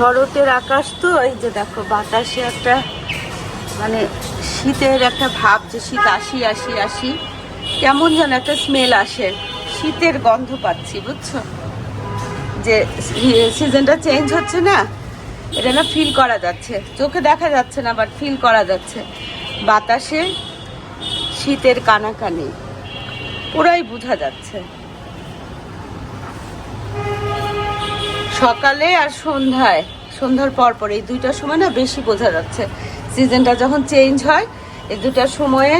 শরতের আকাশ তো, এই যে দেখো বাতাসে একটা মানে শীতের একটা ভাব যে শীত আসি আসি আসি, কেমন যেন একটা স্মেল আসে। শীতের গন্ধ পাচ্ছি, বুঝছ? যে সিজনটা চেঞ্জ হচ্ছে না, এটা না ফিল করা যাচ্ছে। চোখে দেখা যাচ্ছে না বাট ফিল করা যাচ্ছে। বাতাসে শীতের কানাকানি, পুরাই বোঝা যাচ্ছে। সকালে আর সন্ধ্যায়, সন্ধ্যার পর পর এই দুইটার সময় না বেশি বোঝা যাচ্ছে। সিজনটা যখন চেঞ্জ হয়, এই দুটার সময়ে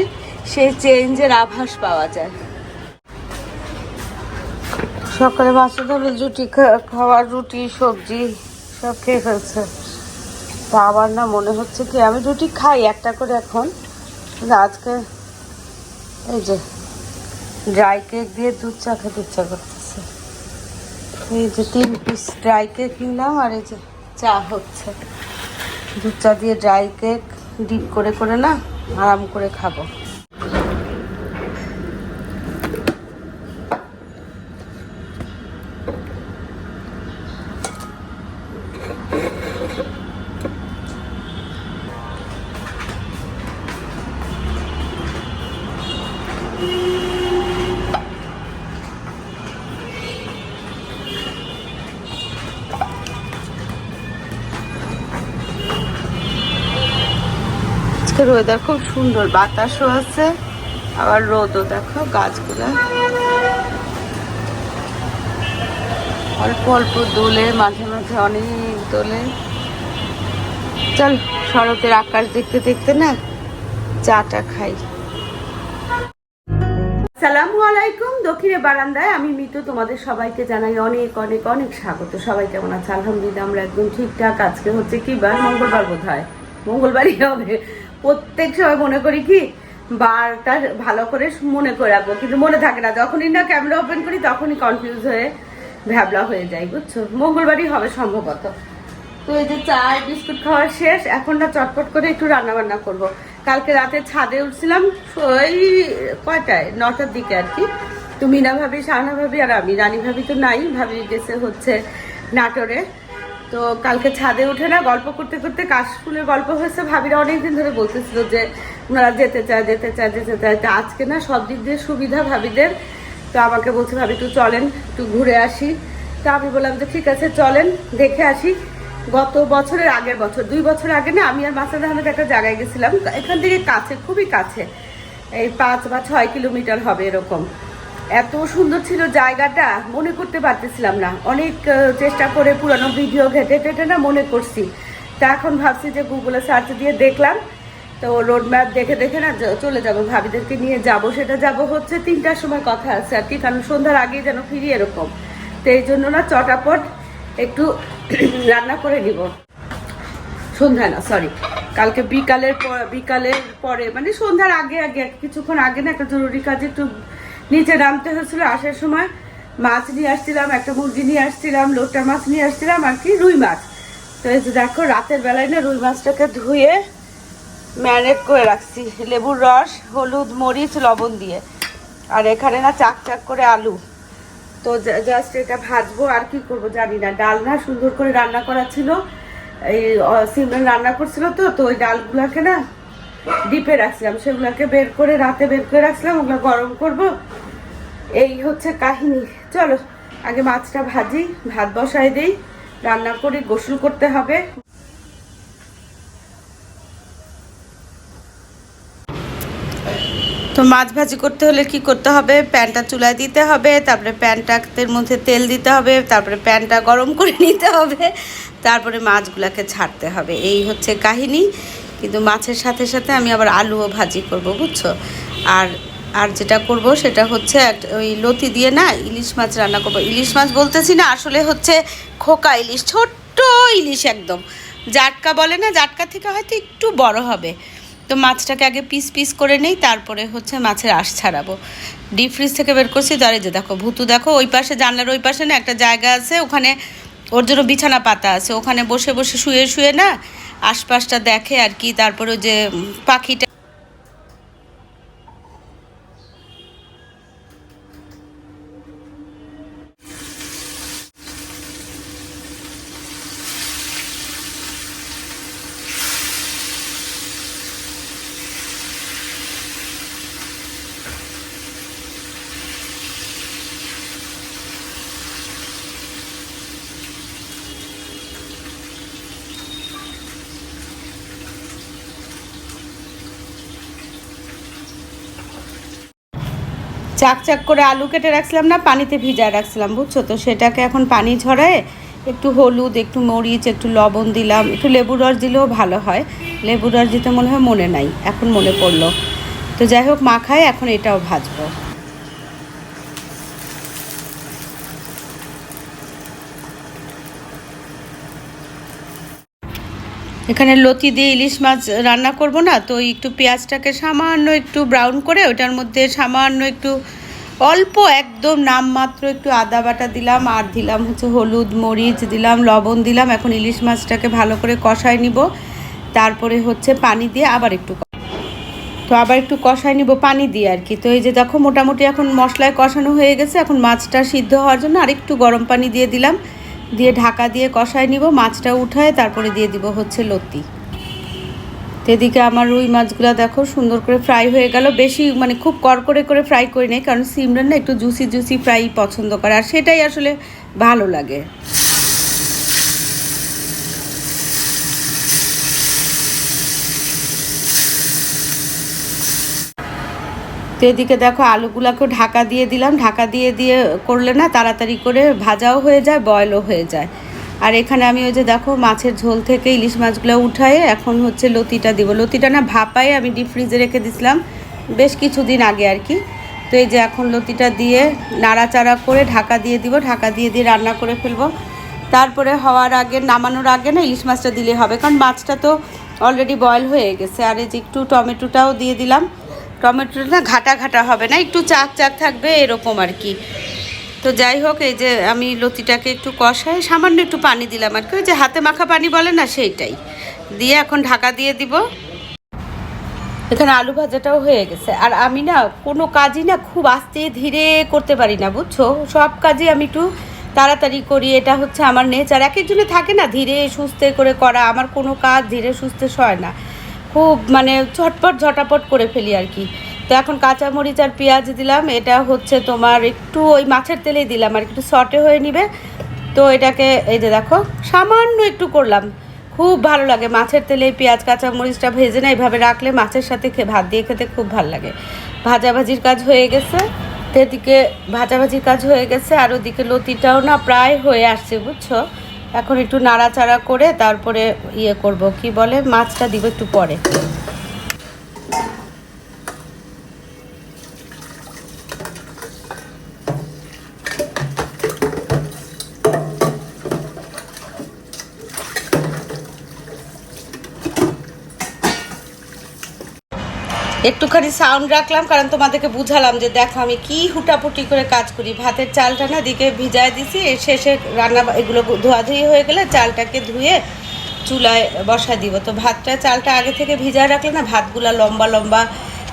সেই চেঞ্জের আভাস পাওয়া যায়। সকালে বাচ্চা ধরে রুটি খাওয়ার রুটি, সবজি সব খেয়ে ফেলছে। তা আবার না মনে হচ্ছে কি, আমি রুটি খাই একটা করে এখন। আজকে এই যে ড্রাই কেক দিয়ে দুধ চা খেতে ইচ্ছা করতেছে এই যে তিন পিস ড্রাই কেক নিলাম, আর এই যে চা হচ্ছে। দুধ চা দিয়ে ড্রাই কেক ডিপ করে করে না, আরাম করে খাব। ওয়েদার খুব সুন্দর, বাতাসও আছে, আবার রোদও, দেখো গাছগুলা। অল্প অল্প দোলে, মাঝে মাঝে অনেক দোলে। চল, শরতের আকাশ দেখতে দেখতে না, চাটা খাই। সালামু আলাইকুম, দক্ষিণে বারান্দায় আমি মিতু, তোমাদের সবাইকে জানাই অনেক অনেক অনেক স্বাগত। সবাই কেমন আছে? আলহামদুলিল্লাহ, আমরা একদম ঠিকঠাক। আজকে হচ্ছে কি বার? মঙ্গলবার বোধ হয় মঙ্গলবারই হবে। প্রত্যেক সময় মনে করি কি, বারটা ভালো করে মনে করে রাখব। কিন্তু মনে থাকে না, যখনই না ক্যামেরা ওপেন করি, তখনই কনফিউজ হয়ে ভ্যাবলা হয়ে যায় বুঝছ? মঙ্গলবারই হবে সম্ভবত। তো এই যে চা বিস্কুট খাওয়া শেষ, এখন না চটপট করে একটু রান্না বান্না করব। কালকে রাতে ছাদে উঠছিলাম, ওই কয়টায়? নটার দিকে আর কি। তো মিনা ভাবি সাহানা ভাবি আর আমি, রানী ভাবি তো নাই ভাবি গেছে হচ্ছে নাটোরে। তো কালকে ছাদে উঠে না গল্প করতে করতে কাশফুলের গল্প হয়েছে, ভাবিরা অনেকদিন ধরে বলতেছিল যে ওনারা যেতে চায় যেতে চায় যেতে চায়। তো আজকে না সব দিক দিয়ে সুবিধা ভাবিদের। তো আমাকে বলছে, ভাবি, একটু চলেন, একটু ঘুরে আসি। তো আমি বললাম যে, ঠিক আছে, চলেন, দেখে আসি। গত বছরের আগের বছর, দুই বছর আগে না আমি আর মাসাদ আহমেদ একটা জায়গায় গেছিলাম। এখান থেকে কাছে, খুবই কাছে, এই পাঁচ বা ছয় কিলোমিটার হবে এরকম। এত সুন্দর ছিল জায়গাটা, মনে করতে পারতেছিলাম না। অনেক চেষ্টা করে পুরানো ভিডিও ঘেটে টেটে না মনে করছি। তা এখন ভাবছি যে গুগলে সার্চ দিয়ে দেখলাম। তো রোড ম্যাপ দেখে দেখে না চলে যাব। ভাবিদেরকে নিয়ে যাব, সেটা যাব হচ্ছে তিনটার সময় কথা আছে আর কি, কারণ সন্ধ্যার আগেই যেন ফিরি এরকম। তো এই জন্য না চটাপট একটু রান্না করে নিব। সন্ধ্যা না সরি কালকে বিকালের পর বিকালের পরে মানে সন্ধ্যার আগে আগে কিছুক্ষণ আগে না একটা জরুরি কাজে একটু নিচে নামতে হয়েছিল আসার সময়। মাছ নিয়ে আসছিলাম, একটা মুরগি নিয়ে আসছিলাম লোটা মাছ নিয়ে আসছিলাম, আর কি, রুই মাছ। তো এই যে দেখো, রাতের বেলায় না রুই মাছটাকে ধুয়ে ম্যারিনেট করে রাখছি। লেবুর রস, হলুদ, মরিচ, লবণ দিয়ে। আর এখানে না চাক চাক করে আলু। তো জাস্ট এটা ভাজবো, আর কি করব জানি না। ডাল না সুন্দর করে রান্না করা ছিল। এই সিমরান রান্না করছিল তো তো ওই ডালগুলোকে না ডিপে রাখছিলাম, সেগুলোকে বের করে রাতে বের করে রাখছিলাম, ওগুলো গরম করব। এই হচ্ছে কাহিনী। চলো, আগে মাছটা ভাজি, ভাত বসাই দেই, রান্না করি, গোসল করতে হবে। তো মাছ ভাজি করতে হলে কি করতে হবে? প্যানটা চুলায় দিতে হবে, তারপরে প্যানটার মধ্যে তেল দিতে হবে, তারপরে প্যানটা গরম করে নিতে হবে, তারপরে মাছগুলোকে ছাড়তে হবে। এই হচ্ছে কাহিনী। কিন্তু মাছের সাথে সাথে আমি আবার আলুও ভাজি করব, বুঝছ? আর আর যেটা করব সেটা হচ্ছে ওই লতি দিয়ে না ইলিশ মাছ রান্না করব। ইলিশ মাছ বলতেছি না, আসলে হচ্ছে খোকা ইলিশ, ছোট্ট ইলিশ একদম। জাটকা বলে না, জাটকা থেকে হয়তো একটু বড় হবে। তো মাছটাকে আগে পিস পিস করে নেই, তারপরে হচ্ছে মাছের আঁশ ছাড়াবো। ডিপ ফ্রিজ থেকে বের করছি তারে যে দেখো, ভুতু দেখো, ওই পাশে জানলার ওই পাশে না একটা জায়গা আছে, ওখানে ওর জন্য বিছানা পাতা আছে। ওখানে বসে বসে শুয়ে শুয়ে না আশপাশটা দেখে আর কি তারপরে যে পাখিটা চাক চাক করে আলু কেটে রাখছিলাম না, পানিতে ভিজায় রাখছিলাম, বুঝছ তো? সেটাকে এখন পানি ঝরায় একটু হলুদ, একটু মরিচ, একটু লবণ দিলাম, একটু লেবু রস দিলেও ভালো হয়। লেবু রস দিতে মনে হয় মনে নাই, এখন মনে পড়ল। তো যাই হোক মাখায় এখন এটাও ভাজবো। এখানে লতি দিয়ে ইলিশ মাছ রান্না করব না, তো একটু পেঁয়াজটাকে সামান্য একটু ব্রাউন করে ওটার মধ্যে সামান্য একটু অল্প একদম নামমাত্র একটু আদা বাটা দিলাম, আর দিলাম হচ্ছে হলুদ মরিচ, দিলাম লবণ, দিলাম। এখন ইলিশ মাছটাকে ভালো করে কষায় নিব। তারপরে হচ্ছে পানি দিয়ে আবার একটু তো আবার একটু কষায় নিব পানি দিয়ে আর কি। তো এই যে দেখো মোটামুটি এখন মশলায় কষানো হয়ে গেছে, এখন মাছটা সিদ্ধ হওয়ার জন্য আরেকটু গরম পানি দিয়ে দিলাম। দিয়ে ঢাকা দিয়ে কষায় নিব, মাছটা উঠায় তারপরে দিয়ে দিব হচ্ছে লতি। এদিকে আমার রুই মাছগুলো দেখো সুন্দর করে ফ্রাই হয়ে গেল। বেশি মানে খুব করকরে করে ফ্রাই করি নাই, কারণ সিমরান না একটু জুসি জুসি ফ্রাই পছন্দ করে, আর সেটাই আসলে ভালো লাগে। তো এদিকে দেখো আলুগুলাকেও ঢাকা দিয়ে দিলাম। ঢাকা দিয়ে দিয়ে করলে না তাড়াতাড়ি করে ভাজাও হয়ে যায় বয়লও হয়ে যায়। আর এখানে আমি ওই যে দেখো মাছের ঝোল থেকে ইলিশ মাছগুলো উঠায়ে এখন হচ্ছে লতিটা দিব। লতিটা না ভাপায়ে আমি ডিপ ফ্রিজে রেখে দিছিলাম বেশ কিছুদিন আগে আর কি। তো এই যে এখন লতিটা দিয়ে নাড়াচাড়া করে ঢাকা দিয়ে দিব। ঢাকা দিয়ে দিয়ে রান্না করে ফেলব। তারপরে হওয়ার আগে, নামানোর আগে না ইলিশ মাছটা দিলে হবে। কারণ মাছটা তো অলরেডি বয়েল হয়ে গেছে। আর এই যে একটু টমেটোটাও দিয়ে দিলাম। টমেটোটা না ঘাটা ঘাটা হবে না, একটু চাক চাক থাকবে এরকম আর কি। তো যাই হোক, এই যে আমি লতিটাকে একটু কষাই, সামান্য একটু পানি দিলাম আর কি, ওই যে হাতে মাখা পানি বলে না সেইটাই। দিয়ে এখন ঢাকা দিয়ে দিব। এখানে আলু ভাজাটাও হয়ে গেছে। আর আমি না কোনো কাজই না খুব আস্তে ধীরে করতে পারি না, বুঝছ? সব কাজই আমি একটু তাড়াতাড়ি করি, এটা হচ্ছে আমার নেচার এক একজনে থাকে না ধীরে সুস্থে করে করা, আমার কোনো কাজ ধীরে সুস্থে সয় না। খুব মানে ঝটপট, ঝটাপট করে ফেলি আর কি। তো এখন কাঁচামরিচ আর পেঁয়াজ দিলাম, এটা হচ্ছে তোমার একটু ওই মাছের তেলেই দিলাম, আর একটু শর্টে হয়ে নিবে। তো এটাকে এই যে দেখো, সামান্য একটু করলাম। খুব ভালো লাগে মাছের তেলে পেঁয়াজ কাঁচা মরিচটা ভেজে না এইভাবে রাখলে মাছের সাথে ভাত দিয়ে খেতে খুব ভালো লাগে। ভাজাভাজির কাজ হয়ে গেছে, তো এদিকে ভাজাভাজির কাজ হয়ে গেছে, আর ওদিকে লতিটাও না প্রায় হয়ে আসছে, বুঝছ? এখন একটু নাড়াচাড়া করে তারপরে ইয়ে করব। কি বলে? মাছটা দিব একটু পরে। একটুখানি সাউন্ড রাখলাম, কারণ তোমাদেরকে বুঝালাম যে দেখো আমি কি হুটাপুটি করে কাজ করি। ভাতের চালটা না দিকে ভিজায় দিছি শেষে রান্না এগুলো ধোয়াধুয়ি হয়ে গেলে চালটাকে ধুয়ে চুলায় বসা দিব। তো ভাতটা, চালটা আগে থেকে ভিজায় রাখলে না ভাতগুলা লম্বা লম্বা,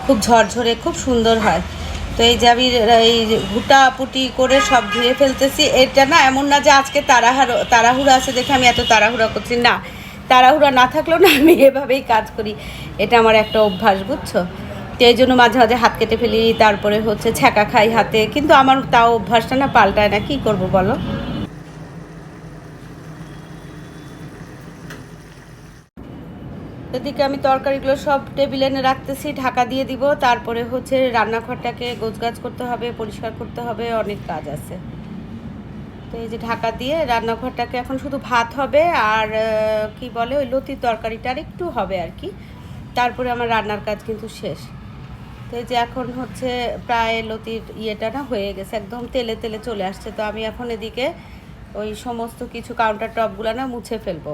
খুব ঝরঝরে, খুব সুন্দর হয়। তো এই যে আমি এই হুটাপুটি করে সব ধুয়ে ফেলতেছি, এটা না এমন না যে আজকে তাড়াহাড়ো, তাড়াহুড়া আছে দেখে আমি এত তাড়াহুড়া করছি। না, তাড়াহুড়া না থাকলেও না আমি এভাবেই কাজ করি। এটা আমার একটা অভ্যাস, বুঝছ? তো এই জন্য মাঝে মাঝে হাত কেটে ফেলি, তারপরে হচ্ছে ছ্যাঁকা খাই হাতে। কিন্তু আমার তাও অভ্যাসটা না পাল্টায় না, কি করব বলো? এদিকে আমি তরকারিগুলো সব টেবিলে এনে রাখতেছি, ঢাকা দিয়ে দিব। তারপরে হচ্ছে রান্নাঘরটাকে গোছগাছ করতে হবে, পরিষ্কার করতে হবে, অনেক কাজ আছে। তো এই যে ঢাকা দিয়ে রান্নাঘরটাকে এখন শুধু ভাত হবে, আর কি বলে ওই লতির তরকারিটা আর একটু হবে আর কি। তারপরে আমার রান্নার কাজ কিন্তু শেষ। তো যে এখন হচ্ছে প্রায় লতির ইয়েটা না হয়ে গেছে, একদম তেলে তেলে চলে আসছে। তো আমি এখন এদিকে ওই সমস্ত কিছু কাউন্টার টপগুলো না মুছে ফেলব।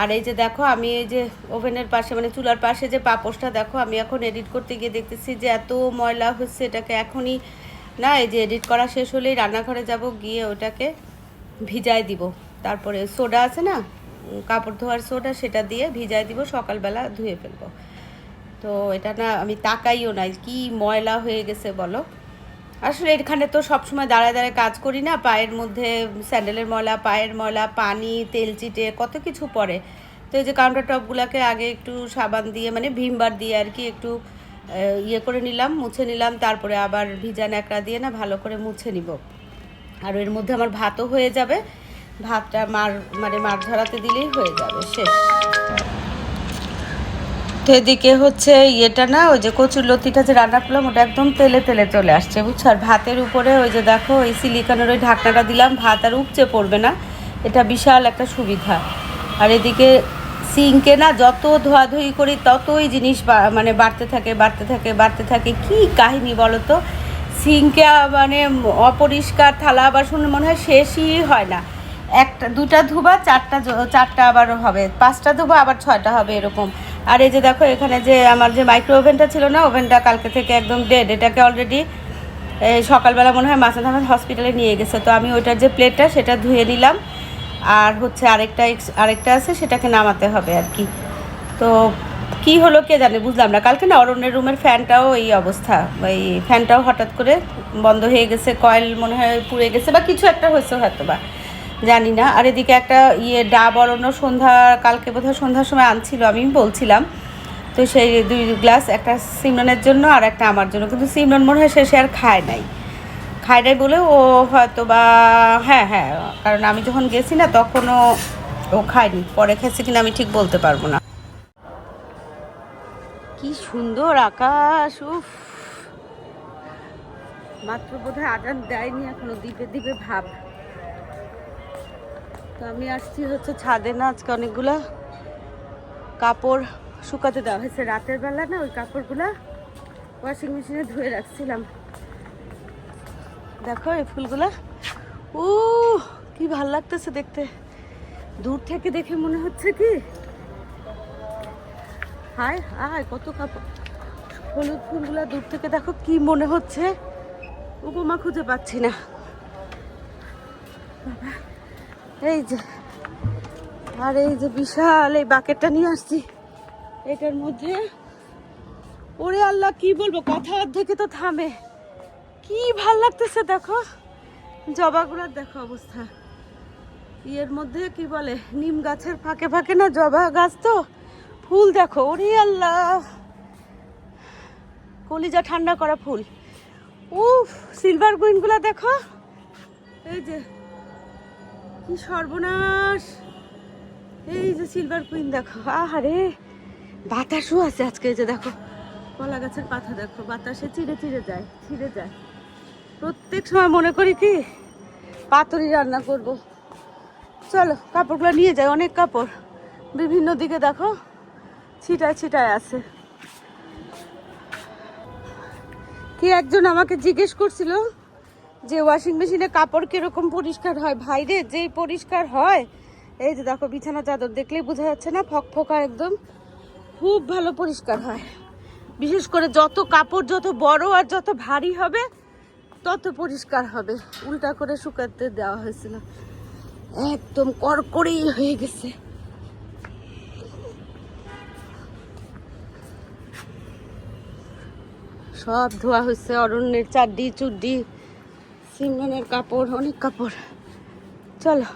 আর এই যে দেখো, আমি এই যে ওভেনের পাশে মানে চুলার পাশে যে পাপোশটা দেখো, আমি এখন এডিট করতে গিয়ে দেখতেছি যে এত ময়লা হচ্ছে, এটাকে এখনই না, এই যে এডিট করা শেষ হলেই রান্নাঘরে যাব, গিয়ে ওটাকে ভিজায় দিব। তারপরে সোডা আছে না কাপড় ধোয়ার সোটা সেটা দিয়ে ভিজায় দিব, সকালবেলা ধুয়ে ফেলব। তো এটা না আমি তাকাইও নাই, কি ময়লা হয়ে গেছে বলো? আসলে এখানে তো সবসময় দাঁড়ায় দাঁড়ায় কাজ করি না, পায়ের মধ্যে স্যান্ডেলের ময়লা, পায়ের ময়লা, পানি, তেল চিটে কত কিছু পড়ে। তো এই যে কাউন্টার টপগুলোকে আগে একটু সাবান দিয়ে মানে ভিমবার দিয়ে আর কি একটু ইয়ে করে নিলাম, মুছে নিলাম, তারপরে আবার ভিজা ন্যাকড়া দিয়ে না ভালো করে মুছে নিব। আর এর মধ্যে আমার ভাতও হয়ে যাবে ভাতটা মার মানে মাছ ধরাতে দিলেই হয়ে যাবে, শেষ। তো এদিকে হচ্ছে ইয়েটা না, ওই যে কচুর লতিটা যে রান্না করলাম, ওটা একদম তেলে তেলে চলে আসছে, বুঝছ? আর ভাতের উপরে ওই যে দেখো, ওই সিলিকনের ওই ঢাকনাটা দিলাম, ভাত আর উপচে পড়বে না। এটা বিশাল একটা সুবিধা। আর এদিকে সিঙ্কে না যত ধোয়াধুয়ি করি, ততই জিনিস মানে বাড়তে থাকে বাড়তে থাকে বাড়তে থাকে। কি কাহিনী বলো তো? সিঙ্কে মানে অপরিষ্কার থালা, বাসন মনে হয় শেষই হয় না। একটা, দুটা ধুবা, চারটা চারটা আবার হবে। পাঁচটা ধুবা, আবার ছয়টা হবে এরকম। আর এই যে দেখো, এখানে যে আমার যে মাইক্রো ওভেনটা ছিল না ওভেনটা কালকে থেকে একদম ডেড এটাকে অলরেডি সকালবেলা মনে হয় মাসাদ আহমেদ হসপিটালে নিয়ে গেছে। তো আমি ওইটার যে প্লেটটা সেটা ধুয়ে নিলাম। আর হচ্ছে আরেকটা আরেকটা আছে, সেটাকে নামাতে হবে আর কি। তো কি হলো কে জানে, বুঝলাম না। কালকে না অরণ্যের রুমের ফ্যানটাও এই অবস্থা। এই ফ্যানটাও হঠাৎ করে বন্ধ হয়ে গেছে কয়েল মনে হয় পুড়ে গেছে, বা কিছু একটা হয়েছে হয়তো বা জানি না। আর এদিকে একটা ইয়ে ডাব অরণ্য সন্ধ্যা, কালকে বোধহয় সন্ধ্যার সময় আনছিল আমি বলছিলাম। তো সেই দুই গ্লাস, একটা সিমরনের জন্য আর একটা আমার জন্য। কিন্তু সিমরন মনে হয় শেষে আর খায় নাই। খায় নাই বলে ও হয়তো বা হ্যাঁ হ্যাঁ কারণ আমি যখন গেছি না তখনও ও খায়নি। পরে খেয়েছে কিনা আমি ঠিক বলতে পারব না। কি সুন্দর আকাশ, উফ। মাত্র বোধহয় আজান দেয়নি এখনও দ্বীপে দ্বীপে ভাব। তো আমি আসছি হচ্ছে ছাদে না আজকে অনেকগুলা কাপড় শুকাতে দেওয়া হয়েছে। রাতের বেলা না ওই কাপড়গুলা ওয়াশিং মেশিনে ধুয়ে রাখছিলাম। দেখো এই ফুলগুলা। ও কি ভালো লাগতেছে দেখতে। দূর থেকে দেখে মনে হচ্ছে কি? হায় হায় কত কাপড়। হলুদ ফুলগুলা দূর থেকে দেখো কি মনে হচ্ছে। উপমা খুঁজে পাচ্ছি না। বাবা, এই যে, আর এই যে বিশাল এই বাকেটটা নিয়ে আসছি। এটার মধ্যে, ওরে আল্লাহ, কি বলব, কথা অর্ধেকে তো থামে। কি ভালো লাগতেছে, দেখো। জবাগুলোর দেখো অবস্থা। ইয়ের মধ্যে কি বলে, নিম গাছের ফাঁকে ফাঁকে না জবা গাছ তো? ফুল দেখো, ওরে আল্লাহ। কলিজা ঠান্ডা করা ফুল। উফ সিলভার গুইনগুলো দেখো। এই যে কি সর্বনাশ। এই যে সিলভার কুইন দেখো, আহারে, বাতাসও আছে আজকে এই যে দেখো। কলা গাছের পাতা দেখো, বাতাসে চিড়ে চিড়ে যায়, ছিঁড়ে যায়। প্রত্যেক সময় মনে করি কি, পাতুরি রান্না করব। চলো, কাপড়গুলো নিয়ে যাই, অনেক কাপড়। বিভিন্ন দিকে দেখো, ছিটায় ছিটায় আছে। কি একজন আমাকে জিজ্ঞেস করছিল যে ওয়াশিং মেশিনে কাপড় কীরকম পরিষ্কার হয়? ভাইরে, যেই পরিষ্কার হয়। এই যে দেখো, বিছানা চাদর দেখলেই বোঝা যাচ্ছে না, ফকফকা একদম। খুব ভালো পরিষ্কার হয়। বিশেষ করে যত কাপড় যত বড় আর যত ভারী হবে, তত পরিষ্কার হবে। উল্টা করে শুকাতে দেওয়া হয়েছিল। একদম কড়কড়েই হয়ে গেছে। সব ধোয়া হয়েছে, অরণ্যের চাড্ডি চুড্ডি সিমনের কাপড়, অনেক কাপড়। চলো।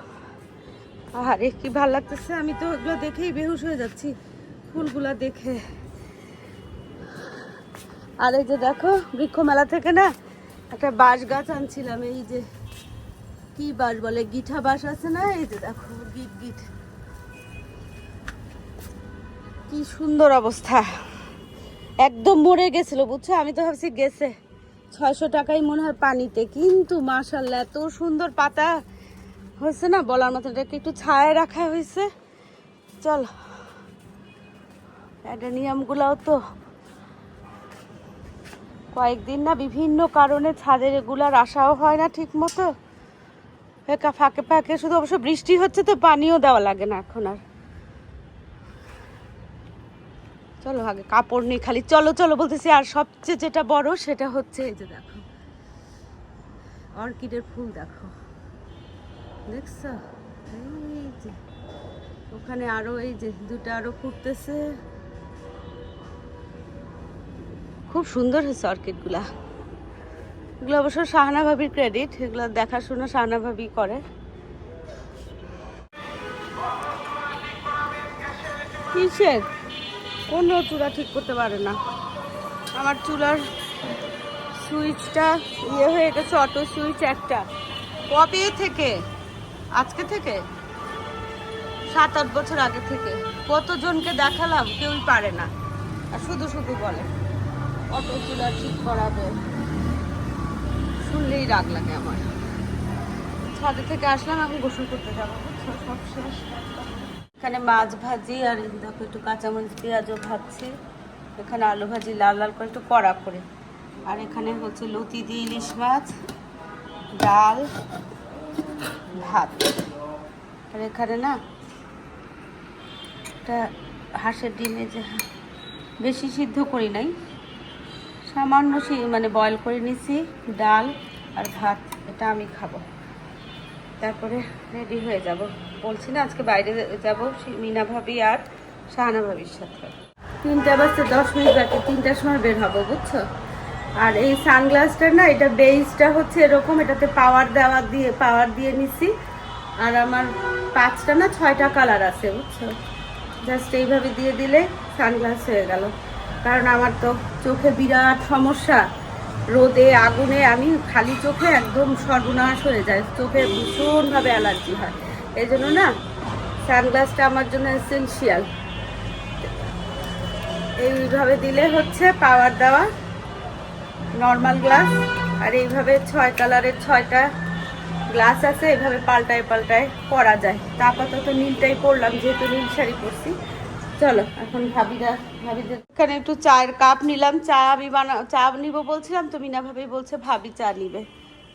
আরে, কি ভালো লাগতেছে? আমি তো ওগুলো দেখেই বেহুশ হয়ে যাচ্ছি, ফুলগুলা দেখে। আর এই যে দেখো বৃক্ষ মেলা থেকে না একটা বাঁশ গাছ আনছিলাম, এই যে কি বাঁশ বলে, গিঠা বাঁশ আছে না? এই যে দেখো, গিট গিট। কি সুন্দর অবস্থা। একদম মরে গেছিল, বুঝছ? আমি তো ভাবছি গেছে। ছয়শো টাকাই মনে হয় পানিতে, কিন্তু মাশাল্লাহ এত সুন্দর পাতা। হয়েছে না? বলার মতো এটাকে একটু ছায় রাখা হয়েছে। চল, অ্যাডেনিয়ামগুলাও তো কয়েকদিন না বিভিন্ন কারণে ছাদের এগুলার আশাও হয় না ঠিক মতো ফাঁকে ফাঁকে, শুধু অবশ্য বৃষ্টি হচ্ছে তো পানিও দেওয়া লাগে না এখন আর। চলো আগে কাপড় নেই খালি চলো চলো বলতেছি, আর সবচেয়ে যেটা বড় সেটা হচ্ছে এই যে দেখো। অর্কিডের ফুল দেখো। দেখছ? এই যে। ওখানে আরও এই যে, দুটো আরও ফুটতেছে। খুব সুন্দর হয়েছে অর্কিডগুলা। এগুলো অবশ্য শাহানা ভাবির ক্রেডিট এগুলো দেখাশোনা শাহানা ভাবি করে। কিসের? কোনো চূড়া ঠিক করতে পারে না। আমার চুলার সুইচটা ইয়ে হয়ে গেছে অটো সুইচ একটা। কবে থেকে? আজকে থেকে? সাত, আট বছর আগে থেকে। কতজনকে দেখালাম কেউই পারে না। আর শুধু শুধু বলে অটো চুলা ঠিক করাবে। শুনলেই রাগ লাগে আমার। ছাদে থেকে আসলাম, এখন গোসল করতে যাব সব শেষ। এখানে মাছ ভাজি আর দেখো একটু কাঁচামরিচ, পেঁয়াজও ভাজছি। এখানে আলু ভাজি, লাল লাল করে একটু কড়া করে। আর এখানে হচ্ছে লতি দিয়ে ইলিশ মাছ, ডাল, ভাত। আর এখানে না একটা হাঁসের ডিমে যে বেশি সিদ্ধ করি নাই। সামান্য সি- মানে বয়েল করে নিছি, ডাল আর ভাত, এটা আমি খাব। তারপরে রেডি হয়ে যাব। বলছি না, আজকে বাইরে যাব মিনা ভাবি আর শাহানা ভাবির সাথে। তিনটা বাজতে দশ মিনিট বাকি, তিনটার সময় বের হব, বুঝছ? আর এই সানগ্লাসটা না, এটা বেসটা হচ্ছে এরকম, এটাতে পাওয়ার দেওয়া দিয়ে পাওয়ার দিয়ে নিছি। আর আমার পাঁচটা না, ছয়টা কালার আছে, বুঝছ? জাস্ট এইভাবে দিয়ে দিলে সানগ্লাস হয়ে গেল। কারণ আমার তো চোখে বিরাট সমস্যা। রোদে, আগুনে, আমি খালি চোখে একদম সর্বনাশ হয়ে যায়। চোখে ভীষণভাবে অ্যালার্জি হয়। এই জন্য না সানগ্লাসটা আমার জন্য এসেন্সিয়াল এইভাবে দিলে হচ্ছে পাওয়ার দেওয়া নর্মাল গ্লাস আর এইভাবে ছয় কালারের ছয়টা গ্লাস আছে, এভাবে পাল্টায় পাল্টায় পরা যায়। তা আপাতত নীলটাই পরলাম, যেহেতু নীল শাড়ি পরছি। চলো, এখন ভাবিরা, ভাবিদের একটু চায়ের কাপ নিলাম। চা আমি বানা, চা নিব বলছিলাম, তো মিনা ভাবি বলছে ভাবি চা নিবে।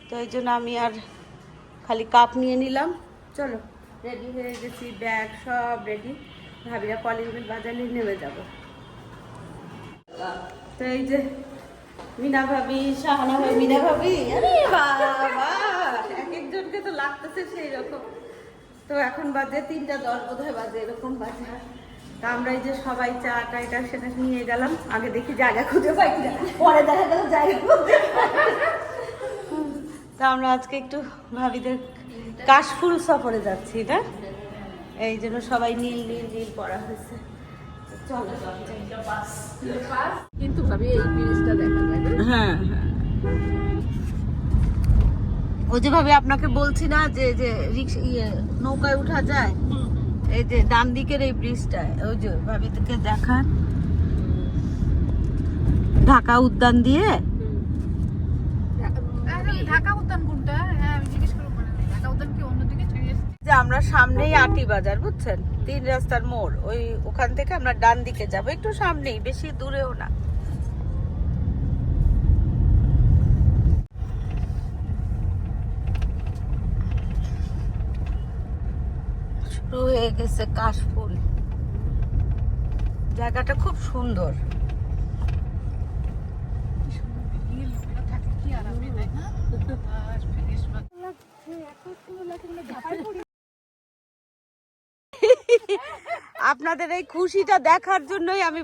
তো এই জন্য আমি আর খালি কাপ নিয়ে নিলাম। চলো রেডি হয়ে গেছি ব্যাগ সব রেডি ভাবিরা কলিং বাজারে নেমে যাব। তো এই যে, মিনা ভাবি, শাহানা ভাবি, মিনা ভাবি, আরে বাবা এক একজনকে তো লাগতেছে সেই রকম তো এখন বাজে তিনটা দশ বোধ হয় বাজে, এরকম বাজে। তা আমরা এই যে সবাই চা টা এটা সেটা নিয়ে গেলাম। আগে দেখি জায়গা খুঁজে পাই কিনা। পরে দেখা গেল জায়গা খুঁজে তা আমরা আজকে একটু ভাবিদের কাশফুল সফরে যাচ্ছি না এই জন্য সবাই নীল নীল নীল পড়া হয়েছে। চলো কিন্তু ভাবি এই ব্রিজটা দেখা যায় হ্যাঁ হ্যাঁ। ও যেভাবে আপনাকে বলছি না যে যে রিক্সা ইয়ে নৌকায় উঠা যায়? এই যে ডান দিকের এই ব্রিজটা ওই যে ভাবি থেকে দেখান। ঢাকা উদ্যান দিয়ে? আরে, ঢাকা উদ্যান কোনটা হ্যাঁ আমি জিজ্ঞেস করব মনে নেই ঢাকা উদ্যান কি অন্যদিকে চলে এসেছে যে আমরা সামনেই আটি বাজার, বুঝছেন? তিন রাস্তার মোড়। ওই ওখান থেকে আমরা ডান দিকে যাব। একটু সামনেই, বেশি দূরেও না। শুরু হয়ে গেছে কাশফুল। জায়গাটা খুব সুন্দর। আপনাদের এই খুশিটা দেখার জন্যই আমি